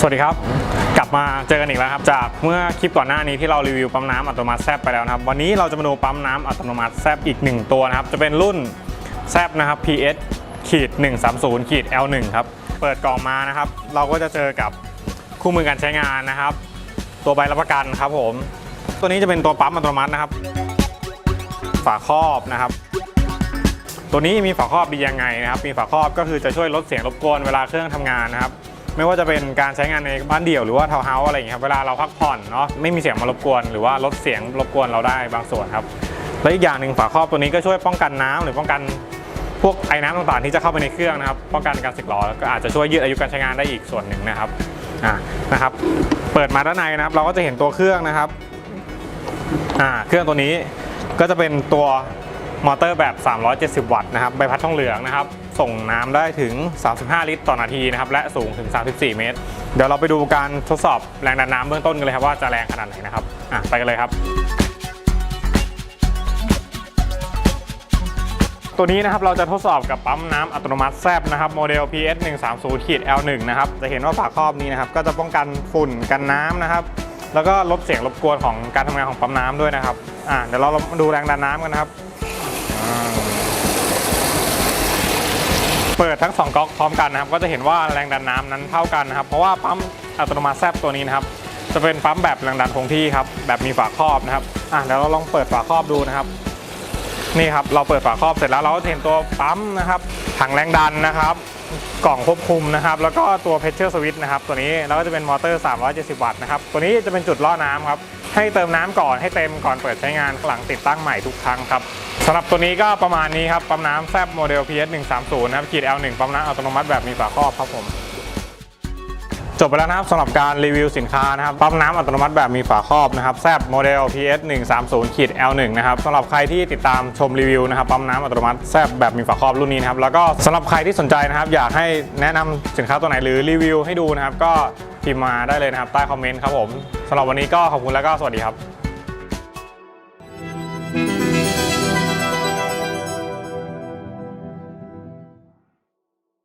สวัสดีครับ กลับมาเจอกันอีกแล้วครับ จากเมื่อคลิปก่อนหน้านี้ที่เรารีวิวปั๊มน้ำอัตโนมัติแซบไปแล้วนะครับ วันนี้เราจะมาดูปั๊มน้ำอัตโนมัติแซบอีกหนึ่งตัวนะครับ จะเป็นรุ่นแซบนะครับ PS ขีด130ขีด L1 ครับ เปิดกล่องมานะครับ เราก็จะเจอกับคู่มือการใช้งานนะครับ ตัวใบรับประกันครับผม ตัวนี้จะเป็นตัวปั๊มอัตโนมัตินะครับ ฝาครอบนะครับ ตัวนี้มีฝาครอบดียังไงนะครับ มีฝาครอบก็คือจะช่วยลดเสียงรบกวนเวลาเครื่องทำงานนะครับ ไม่ว่าจะเป็นการใช้งานในบ้านเดี่ยวหรือว่าทาวน์เฮาส์อะไรอย่างเงี้ยครับเวลาเราพักผ่อนเนาะไม่มีเสียงมารบกวน หรือว่าลดเสียงรบกวนเราได้บางส่วนครับและอีกอย่างหนึ่งฝาครอบตัวนี้ก็ช่วยป้องกันน้ำหรือป้องกันพวกไอ้น้ำต่างๆที่จะเข้าไปในเครื่องนะครับป้องกันการสึกหรอแล้วก็อาจจะช่วยยืดอายุการใช้งานได้อีกส่วนหนึ่งนะครับอ่านะครับ เปิดมาด้านในนะครับ เราก็จะเห็นตัวเครื่องนะครับอ่าเครื่องตัวนี้ก็จะเป็นตัวมอเตอร์แบบ 370 วัตต์นะครับใบพัดทองเหลืองนะครับ ส่งน้ำได้ถึง 35 ลิตรต่อนาทีนะครับและสูงถึง 34 เมตร เดี๋ยวเราไปดูการทดสอบแรงดันน้ำเบื้องต้นกันเลยครับว่าจะแรงขนาดไหนนะครับอะไปกันเลยครับ ตัวนี้นะครับเราจะทดสอบกับปั๊มน้ำอัตโนมัติแซบนะครับโมเดล PS 130ขีด L1 นะครับจะเห็นว่าฝาครอบนี้นะครับก็จะป้องกันฝุ่นกันน้ำนะครับแล้วก็ลดเสียงรบกวนของการทำงานของปั๊มน้ำด้วยนะครับอ่าเดี๋ยวเรามาดูแรงดันน้ำกันนะครับ เปิดทั้งสองก๊อกพร้อมกันนะครับ ก็จะเห็นว่าแรงดันน้ำนั้นเท่ากันนะครับ เพราะว่าปั๊มอัตโนมัติแซบตัวนี้นะครับ จะเป็นปั๊มแบบแรงดันคงที่ครับ แบบมีฝาครอบนะครับ อะเดี๋ยวเราลองเปิดฝาครอบดูนะครับ นี่ครับเราเปิดฝาครอบเสร็จแล้วเราก็เห็นตัวปั๊มนะครับถังแรงดันนะครับ กล่องควบคุมนะครับ แล้วก็ตัวเพชเชอร์สวิตช์นะครับ ตัวนี้แล้วก็จะเป็นมอเตอร์ 370 วัตต์นะครับ ตัวนี้จะเป็นจุดล่อน้ำครับ ให้เติมน้ำก่อนให้เต็มก่อนเปิดใช้งานหลังติดตั้งใหม่ทุกครั้งครับสำหรับตัวนี้ก็ประมาณนี้ครับปั๊มน้ำแซบโมเดล PS 130นะครับขีด L1 ปั๊มน้ำอัตโนมัติแบบมีฝาครอบครับผม จบไปแล้วนะครับสำหรับการรีวิวสินค้านะครับปั๊มน้ำอัตโนมัติแบบมีฝาครอบนะครับแซบโมเดล PS 130ขีด L1 นะครับสำหรับใครที่ติดตามชมรีวิวนะครับปั๊มน้ำอัตโนมัติแซบแบบมีฝาครอบรุ่นนี้นะครับแล้วก็สำหรับใครที่สนใจนะครับอยากให้แนะนำสินค้าตัวไหนหรือรีวิวให้ดูนะครับก็พิมพ์มาได้เลยนะครับใต้คอมเมนต์ครับผมสำหรับวันนี้ก็ขอบคุณแล้วก็สวัสดีครับ